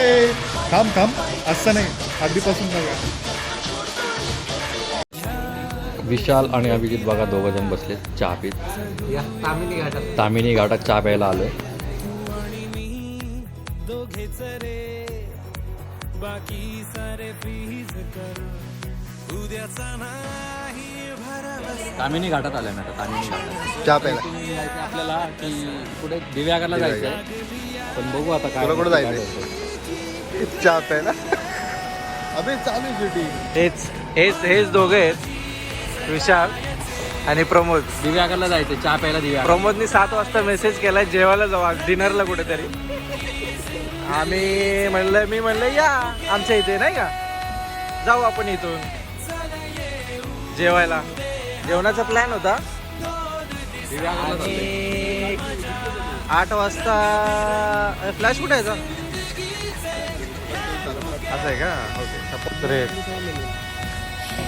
ए थांब थांब. असं नाही. आधीपासून बघा विशाल आणि अभिजित बघा दोघं जण बसले चहा पीत. या तामिनी घाटात. तामिनी घाटात चहा प्यायला आलोय. तामिनी घाटात आलोय ना आता तामिनी घाटात. चहा प्यायला. जायचं आपल्याला की पुढे दिव्यागरला जायचंय. पण बघू आता काय कुठं? ठरतंय. चहा प्यायला अबे चालू shooting. हेच हेच हेच दोघे आहेत. विशाल आणि प्रमोद. दिव्यागरला जायचंय चहा प्यायला दिव्या. प्रमोदनी सात वाजता मेसेज केला जेवायला जाऊ आज डिनरला कुठेतरी. आम्ही म्हणलं मी म्हणलं या आमच्या इथे नाही का? जाऊ आपण इथून. जेवायला. जेवणाचा प्लॅन होता. आणि आठ वाजता फ्लॅश कुठे आहे असं आहे का? ओके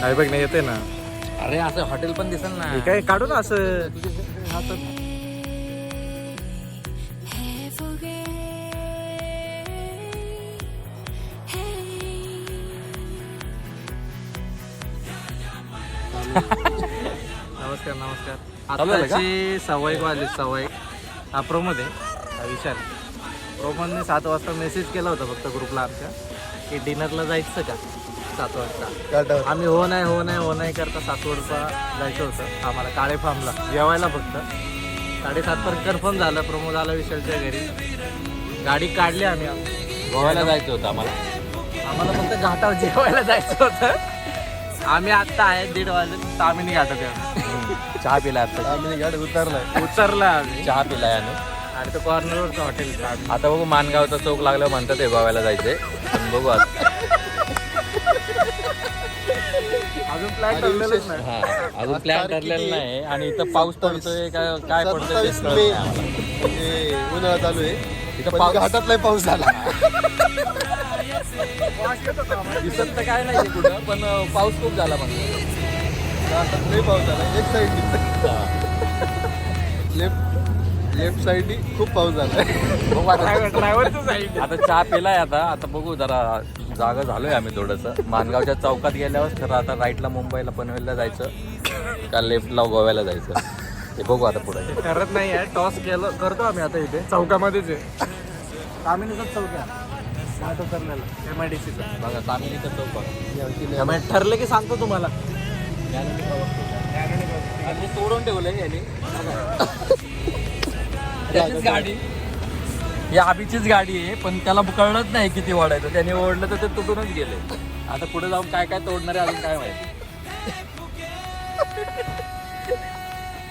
नाही बघ नाही येते ना. अरे असं हॉटेल पण दिसेल ना. हे काय काढू ना असं. नमस्कार नमस्कार. चालू झालं का? आताची सवय वाजली सवय. हा प्रमोद आहे हा विशाल प्रमोदने सात वाजता मेसेज केला होता फक्त ग्रुपला आमच्या. की डिनरला जायचं का? सात वाजता. आम्ही हो नाही हो नाही हो नाही करता सात वाजता जायचं होतं आम्हाला काळे फार्मला जेवायला फक्त. साडेसात पर्यंत कन्फर्म झालं प्रमोद आला विशालच्या घरी. गाडी काढली आम्ही. गोव्याला जायचं होतं आम्हाला. आम्हाला फक्त घाटावर जेवायला जायचं होतं. आम्ही आत्ता आहे दीड वाजले तामिनी घाटात आहे. चहा पिला आता. उतरलाय. उतरला आम्ही. चहा पिलाय आणि आणि तो कॉर्नरवरचं हॉटेल आता बघू मानगावचा चौक लागल्यावर म्हणतात गोव्याला जायचंय पण बघू आता. अजून प्लॅन ठरलेलंच नाही. हा अजून प्लॅन ठरलेला? नाही. आणि इथं पाऊस पडतोय काय काय पडतोय सत्तावीस कळत नाही. म्हणजे उन्हाळा चालू आहे. इथं पण पाऊस घाटातलाही पाऊस झाला. दिसत तर काय नाही कुठं पण अं, पाऊस खूप झाला पण घाटात पाऊस झाला. एक साईड लेफ्ट लेफ्ट साईड खूप पाऊस झाला बघू आता ड्रायव्हरचं साईड आता चहा पिलाय आता. आता बघू जरा जागा झालोय आम्ही थोडंसं. मानगावच्या चौकात गेल्यावर तर आता राईटला मुंबईला पनवेलला जायचं. का लेफ्टला गोव्याला जायचं. ते बघू आता पुढे. करत नाही आहे. टॉस केलं करतो आम्ही आता इथे. चौकामध्येच आहे. तामिनीचाच चौक. आहे माझं ठरलेलं एम आय डी सीचा बघा तामिनीचं चौक. बघा. ठरलं की सांगतो तुम्हाला. तोडून ठेवलंय याने त्याचीच गाडी. ही आबीचीच गाडी आहे पण त्याला कळलंच नाही किती ओढायचं त्याने ओढलं तर ते तुटूनच गेले. आता पुढे जाऊन काय काय तोडणार आहे अजून काय माहिती.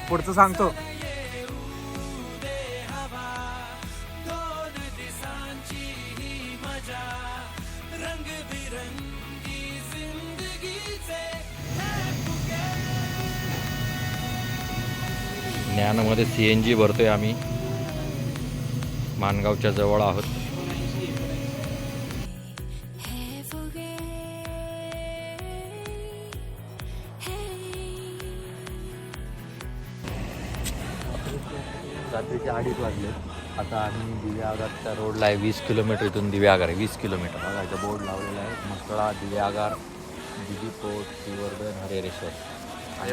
पुढचं सांगतो. ज्ञानामध्ये सी एन जी भरतोय आम्ही. मानगावच्या जवळ आहोत. रात्रीचे अडीच वाजले. आता आम्ही दिव्यागारच्या रोडला आहे वीस किलोमीटर इथून दिव्यागार आहे वीस किलोमीटर. बघा इथं बोर्ड लावलेला आहे. म्हसळा दिव्यागार दिली पोट श्रीवर्धन हरेरेश्वर.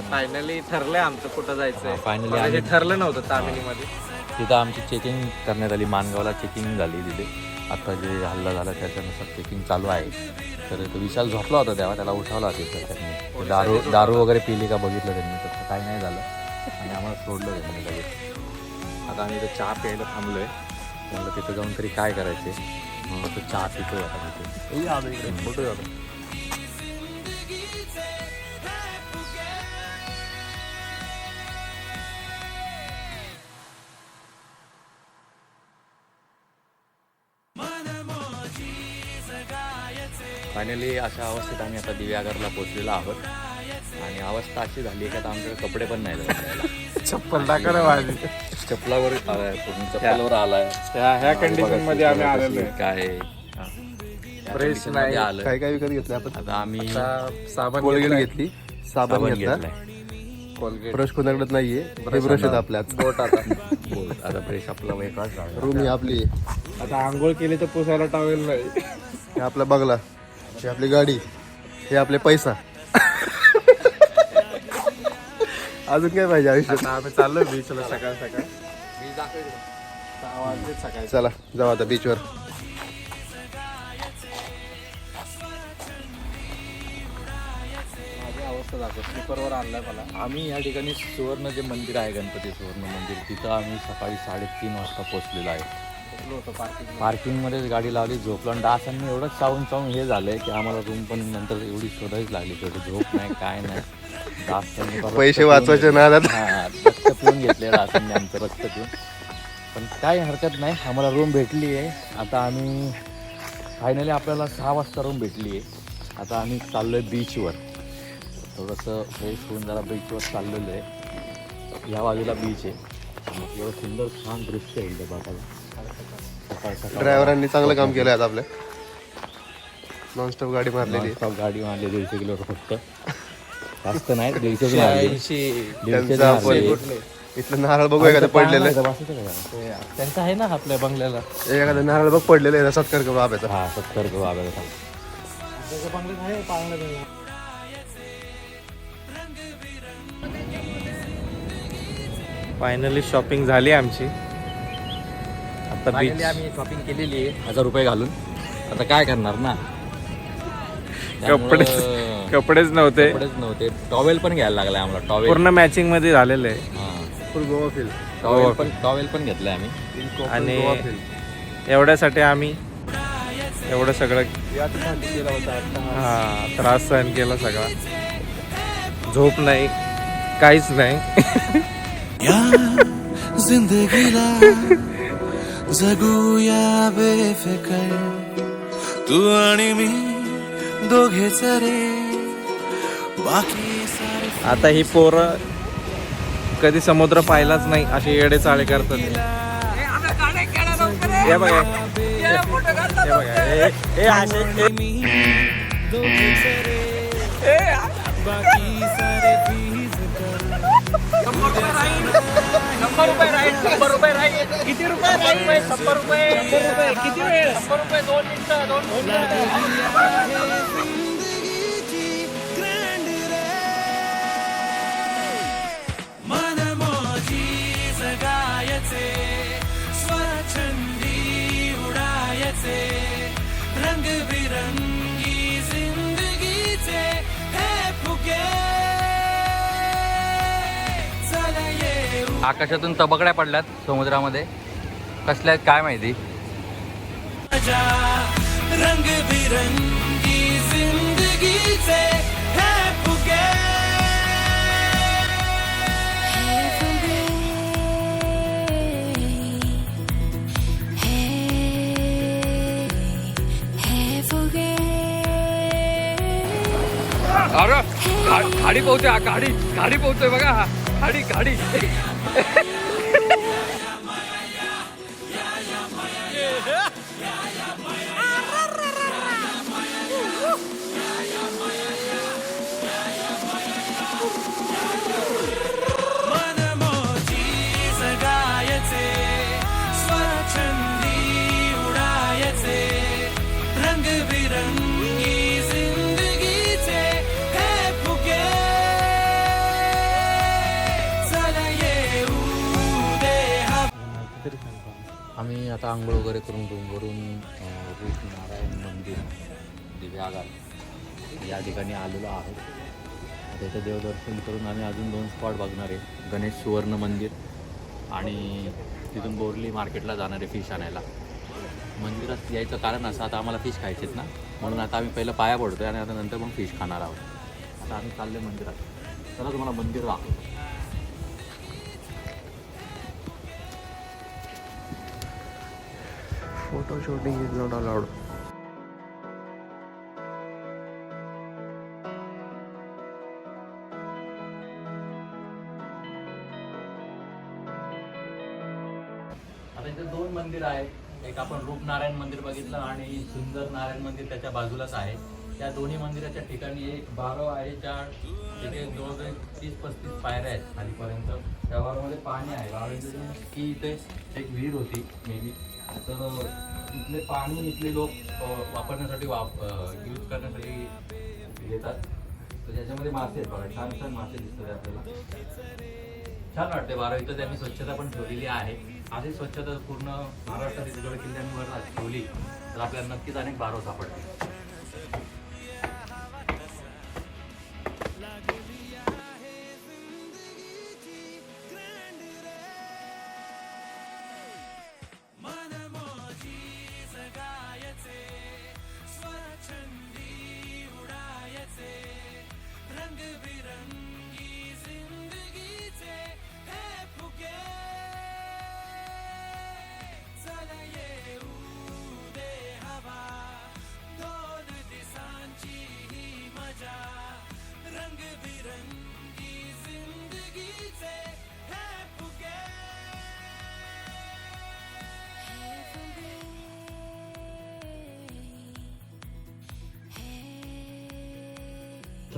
फायनली ठरलंय आमचं कुठं हा, finally म्हणजे आम्ही- ठरलं नव्हतं तामिनीमध्ये. तिथं आमची चेकिंग करण्यात आली. मानगावला चेकिंग झाली तिथे. आता जे हल्ला झाला त्याच्यानुसार चेकिंग चालू आहे. तर तो विशाल झोपला होता तेव्हा त्याला उठवला तिथं त्यांनी. दारू दारू वगैरे पिली का बघितलं त्यांनी तर काही नाही झालं. आणि आम्हाला सोडलं त्यांनी लगेच. आता आम्ही इथं चहा प्यायला थांबलोय. म्हणलं तिथं जाऊन तरी काय करायचे? म्हणून तो चहा पितोय आता तिथे. फोटो झाला फायनली अशा अवस्थेत आम्ही आता दिव्यागरला पोहोचलेलो आहोत. आणि अवस्था अशी झाली आहे की आता आमच्याकडे कपडे पण नाही. चप्पल टाका माझी चपलावर आलाय पूर्ण चप्पलवर आलाय. ह्या ह्या कंडिशनमध्ये आम्ही आलेलो आहे. काय हा. condition नाही. आलोय. काय काय विकत घेतलं आपण? आता आम्ही आता साबण कोलगेट. घेतली. साबण घेतला. घेतलाय. कोलगेट ब्रश कोणाकडे नाहीये. हे ब्रश आहेत आपल्याच बोट आता. बोल. आता फ्रेश आपला रूम ही आपली आहे. आता आंघोळ केली तर पुसायला टावेल नाही. हे आपला बंगला. ही आपली गाडी. हे आपले पैसा. अजून काय पाहिजे आयुष्यात? आम्ही चाललोय बीचला सकाळ सकाळ. सकाळी. चला जाऊ आता बीचवर माझी अवस्था दाखव. स्लीपरवर आणलाय मला. आम्ही या ठिकाणी सुवर्ण जे मंदिर आहे गणपती सुवर्ण मंदिर तिथं आम्ही सकाळी साडेतीन वाजता पोहोचलेलो आहे. झोपलो होतो पार्किंग पार्किंगमध्येच गाडी लावली झोपलो. आणि डासांनी एवढं चावून चावून हे झालंय की आम्हाला रूम पण नंतर एवढी शोधायच लागली तेवढी झोप नाही काय नाही. डास त्यांनी परत पैसे वाचवायचे. नादात. हा, रक्त पिऊन घेतले डासांनी आमचं रक्त पिऊन. पण काही हरकत नाही आम्हाला रूम भेटली आहे. आता आम्ही फायनली आपल्याला सहा वाजता रूम भेटली आहे. आता आम्ही चाललोय बीचवर थोडंसं फ्रेश होऊन जरा बीचवर चाललेलो आहे. या बाजूला बीच आहे. एवढं सुंदर छान दृश्य आहे इथे बघायला. ड्रायव्हरांनी चांगलं काम केलं आज आपल्या नॉनस्टॉप गाडी मारलेली. आहे. नॉनस्टॉप गाडी मारली दीडशे किलोमीटर फक्त. जास्त नाही दीडशे मारली. दीडशे त्यांचं आपण इथलं नारळ बघू एखादं पडलेलं आहे. त्यांचं आहे ना आपल्या बंगल्याला. एखादं नारळ बघ पडलेलं आहे सत्कार करू आब्याचा हा सत्तर किलो आहे पाळणं फायनली शॉपिंग झाली आमची. आता बीच आम्ही शॉपिंग केलेली आहे. हजार रुपये घालून. आता काय करणार ना? कपडे कपडेच नव्हते. कपडेच नव्हते. टॉवेल पण घ्यायला लागलाय आम्हाला. टॉवेल पूर्ण मॅचिंगमध्ये झालेलं आहे. फुल गोवा फिल टॉवेल पण टॉवेल पण घेतलाय आम्ही. आणि गोवा फिल एवढ्यासाठी आम्ही एवढं सगळं हा त्रास सहन केला सगळा. झोप नाही. काहीच नाही. या जिंदगीला जगूया बेफिकर. तू आणि मी दोघेच रे बाकी सारे आता ही पोरं कधी समुद्र पाहिलाच नाही असे येडे चाळे करतात. हे बघा. बाकी सारे फीस कर मन मोजी जगायचे स्वच्छंदी उडायचे रंगबिरंगी जिंदगीचे हे फुगे चला येऊ आकाशातून तबकड्या पडल्यात समुद्रामध्ये. कसल्या आहेत काय माहिती? हे अरे गाडी पोहते गाडी गाडी पोहतोय बघा गाडी गाडी. आता आंघोळ वगैरे करून डोंगरून रूप नारायण मंदिर दिव्यागार या ठिकाणी आलेलो आहोत. त्याचं देवदर्शन करून आम्ही अजून दोन स्पॉट बघणार आहे. गणेश सुवर्ण मंदिर आणि तिथून बोरली मार्केटला जाणार आहे फिश आणायला. मंदिरात यायचं कारण असं आता आम्हाला फिश खायचेत ना. म्हणून आता आम्ही पहिलं पाया पडतोय आणि आता नंतर मग फिश खाणार आहोत. आता आम्ही चालले मंदिरात. चला तुम्हाला मंदिर दाखवतो. Photo shooting is not allowed. आता इथे दोन मंदिर आहे. एक आपण रूपनारायण मंदिर बघितलं आणि सुंदर नारायण मंदिर त्याच्या बाजूलाच आहे. त्या दोन्ही मंदिराच्या ठिकाणी एक बारो आहे ज्या तिथे जवळजवळ तीस पस्तीस पायऱ्या आहेत खालीपर्यंत. त्या बारोमध्ये पाणी आहे. वारांचं की इथे एक विहीर होती मेबी तर इथले पाणी इथले लोक वापरण्यासाठी वाप यूज करण्यासाठी येतात. तर त्याच्यामध्ये मासे आहेत बघा छान छान मासे दिसतात आपल्याला. छान वाटते बारा त्यांनी स्वच्छता पण ठेवलेली आहे. अशी स्वच्छता पूर्ण महाराष्ट्रात इथे किल्ल्यांवर ठेवली तर आपल्याला नक्कीच अनेक बारव सापडतील.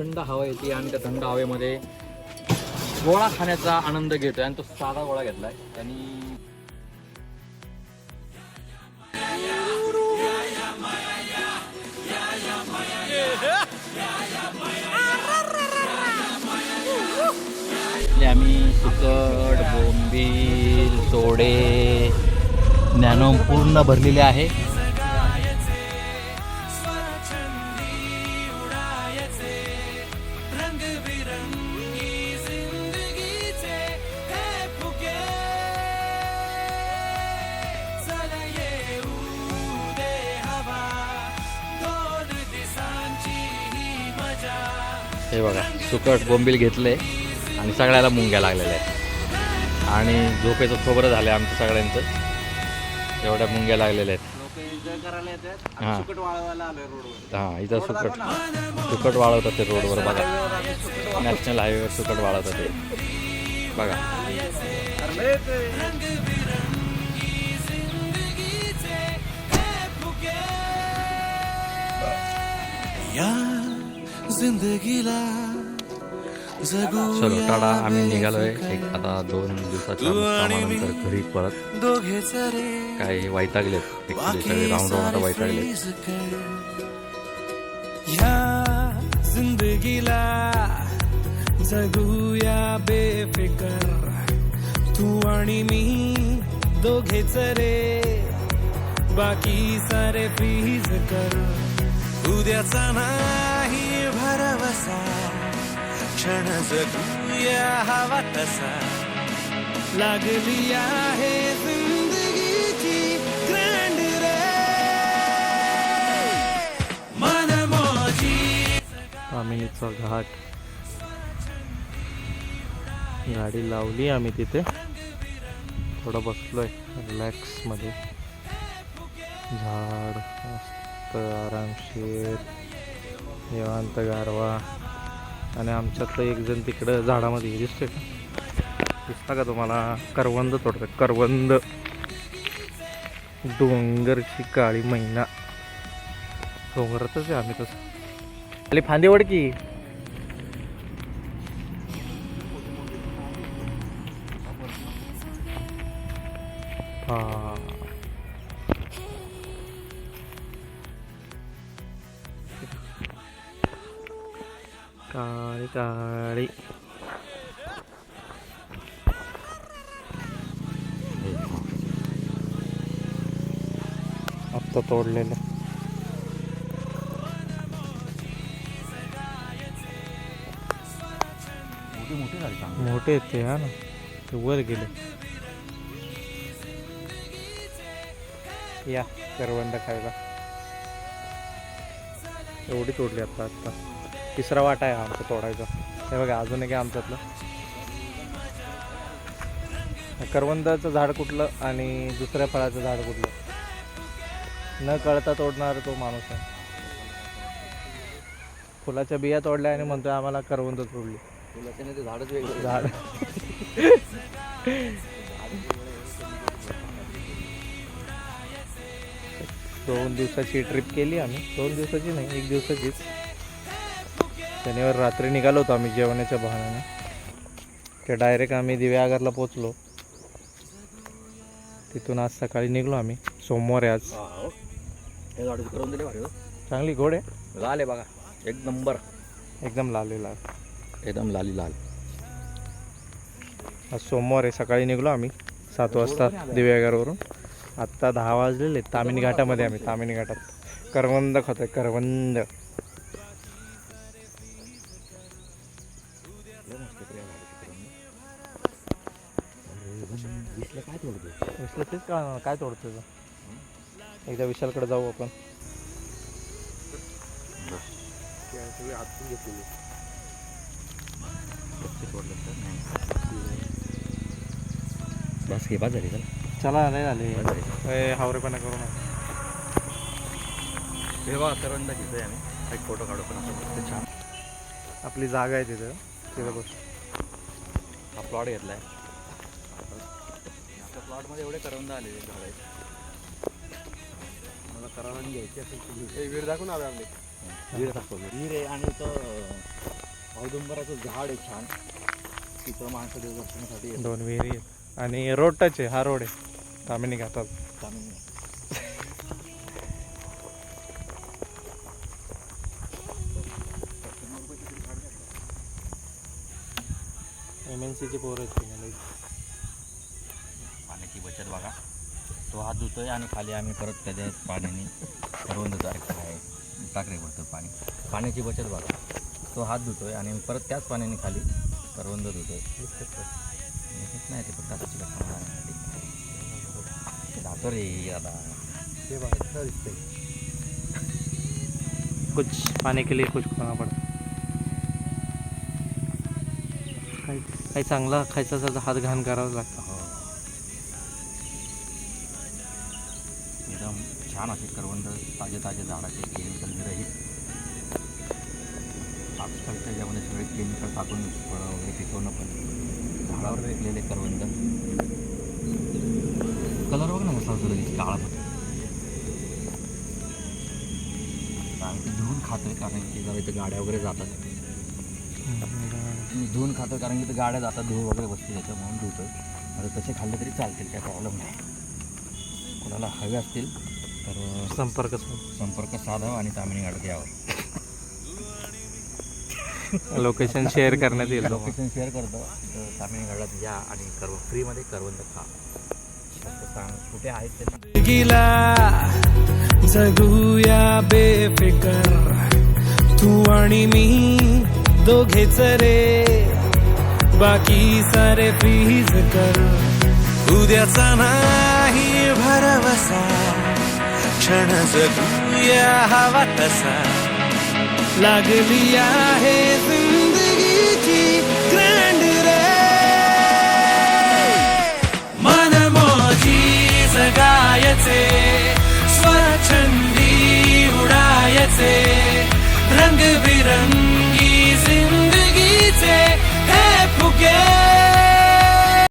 थंड हवा येते आणि त्या थंड हवेमध्ये गोळा खाण्याचा आनंद घेतोय आणि तो साधा गोळा घेतलाय. आणि आम्ही सुकट बोंबील सोडे ज्ञानो पूर्ण भरलेले आहे. सुकट बोंबील घेतले आणि सगळ्याला मुंग्या लागलेल्या आहेत. आणि झोपेचं खोबरं झालं आमचं सगळ्यांचं. एवढ्या मुंग्या लागलेल्या आहेत. लोक एन्जॉय करायला येतात हां. हां इथं सुकट सुकट वाळवतात ते रोडवर बघा. नॅशनल हायवेवर सुकट वाळवतात ते. बघा. या जिंदगीला चलो टाटा आम्ही निघालोय. एक आता दोन दिवसाच्या कामानंतर घरी परत. काही वैतागलेत सगळे राऊंड राऊंड वैतागलेत जिंदगीला जगूया बेफिकर. तू आणि मी दोघेच रे. बाकी सारे प्लीज कर. उद्याचा भरवसा क्षण जगूया हवा तसा. लागली आहे जिंदगीची ग्रँड रे. मनमोजी आम्हीचा घाट. गाडी लावली आम्ही तिथे. थोडं बसलोय रिलॅक्समध्ये झाड मस्त आरामशीर निवांत गारवा. आणि आमच्यातलं एक जण तिकडं झाडामध्ये दिसतोय. का दिसता का तुम्हाला? करवंद तोडतोय. करवंद. डोंगरची काळी मैना. हो, डोंगरातच आहे आम्ही तसं. खाली फांदी की. काळी काळी आत्ता तोडलेलं मोठी मोठी झाली चांगली. मोठे आहेत ते हा तिसरा वाटा आहे हा आमचा तोडायचा. हे बघा अजून एक आमच्यातलं. करवंदाचं झाड कुठलं आणि दुसऱ्या फळाचं झाड कुठलं? न कळता तोडणार तो माणूस आहे. फुलाच्या बिया तोडल्या आणि म्हणतोय आम्हाला करवंद तोडली. झाडच झाड. दोन दिवसाची ट्रिप केली आम्ही. दोन दिवसाची नाही एक दिवसाचीच. शनिवार रात्री निघालो होतो आम्ही जेवणाच्या बहाण्याने. ते डायरेक्ट आम्ही दिव्यागरला पोचलो तिथून आज सकाळी निघलो आम्ही. सोमवार आहे आज. हे करून दिले भारी चांगली घोड आहे. लाल आहे बघा. एक नंबर. एकदम लाल आहे लाल. एकदम लाली लाल. आज सोमवार आहे. सकाळी निघलो आम्ही. सात वाजता दिव्यागरवरून आत्ता दहा वाजलेले तामिनी घाटामध्ये आम्ही. तामिनी घाटात. करवंद खातोय. करवंद. का काय तोडतो एकदा विशालकडे जाऊ आपण. बस घे बस झाली चल. चला नाही झाले. हावरेपणा करू नका. हे बघा करवंदा घेतोय आम्ही एक फोटो काढू पण मस्त छान. आपली जागा आहे तिथं. तिथं बस. हा प्लॉट घेतलाय. त्या प्लॉटमध्ये एवढे करवंदा आलेले झाड. आहेत मला करवंद घ्यायची असेल वीर दाखवून हवे आपले. वीर दाखव वीर आहे आणि इथं औदुंबराचं झाड आहे छान. तिथं माणसं देवदर्शनासाठी दोन विहिरी आहेत. आणि रोड टच आहे. हा रोड आहे. तामिनी घाटात त्यामुळे एम एन सीची पोरं आहेत बचत बघा. तो हात धुतोय आणि खाली आम्ही परत त्याच्या पाण्याने अरे काय टाकरे पडतं पाणी. पाण्याची बचत बघा. तो हात धुतोय आणि परत त्याच पाण्याने खाली करवंद धुतोय. नाही ते फक्त जातो रे आता ते बघा कसं दिसतंय. कुछ पाने के लिए कुछ खाना पडतं काही काही चांगला खायचं असेल तर हात घाण करावाच लागतं. छान असे करवंद ताजे ताजे झाडाचे केमिकल विरहित. आजकालच्या ज्यामध्ये सगळे केमिकल टाकून फळं वगैरे पिकवणं पण. झाडावर विकलेले करवंद. कलर बघ ना कसा होतो लगेच काळा होतो. कारण ते धुवून खातोय कारण की जरा इथं गाड्या वगैरे जातात. मी धुवून खातो कारण की ते गाड्या जातात धूळ वगैरे बसते त्याच्या म्हणून धुतोय. आता तसे खाल्ले तरी चालतील काय प्रॉब्लेम नाही. कोणाला हवे असतील तर संपर्क. संपर्क साधावा आणि तामिनी गाडत यावं. लोकेशन शेअर करण्यात येईल. लोकेशन शेअर करतो. तर तामिनी गाडात या आणि करव फ्रीमध्ये करवंद खा. सांग कुठे आहेत गिला जगूया बेफिकर. तू आणि मी दोघेच रे. बाकी सारे फ्रीज कर. उद्याचा नाही भरवसा. क्षण जगूया हवा तसा. लागली आहे जिंदगीची ग्रँड रे. मन रंगबिरंगी जिंदगीचे हे फुगे.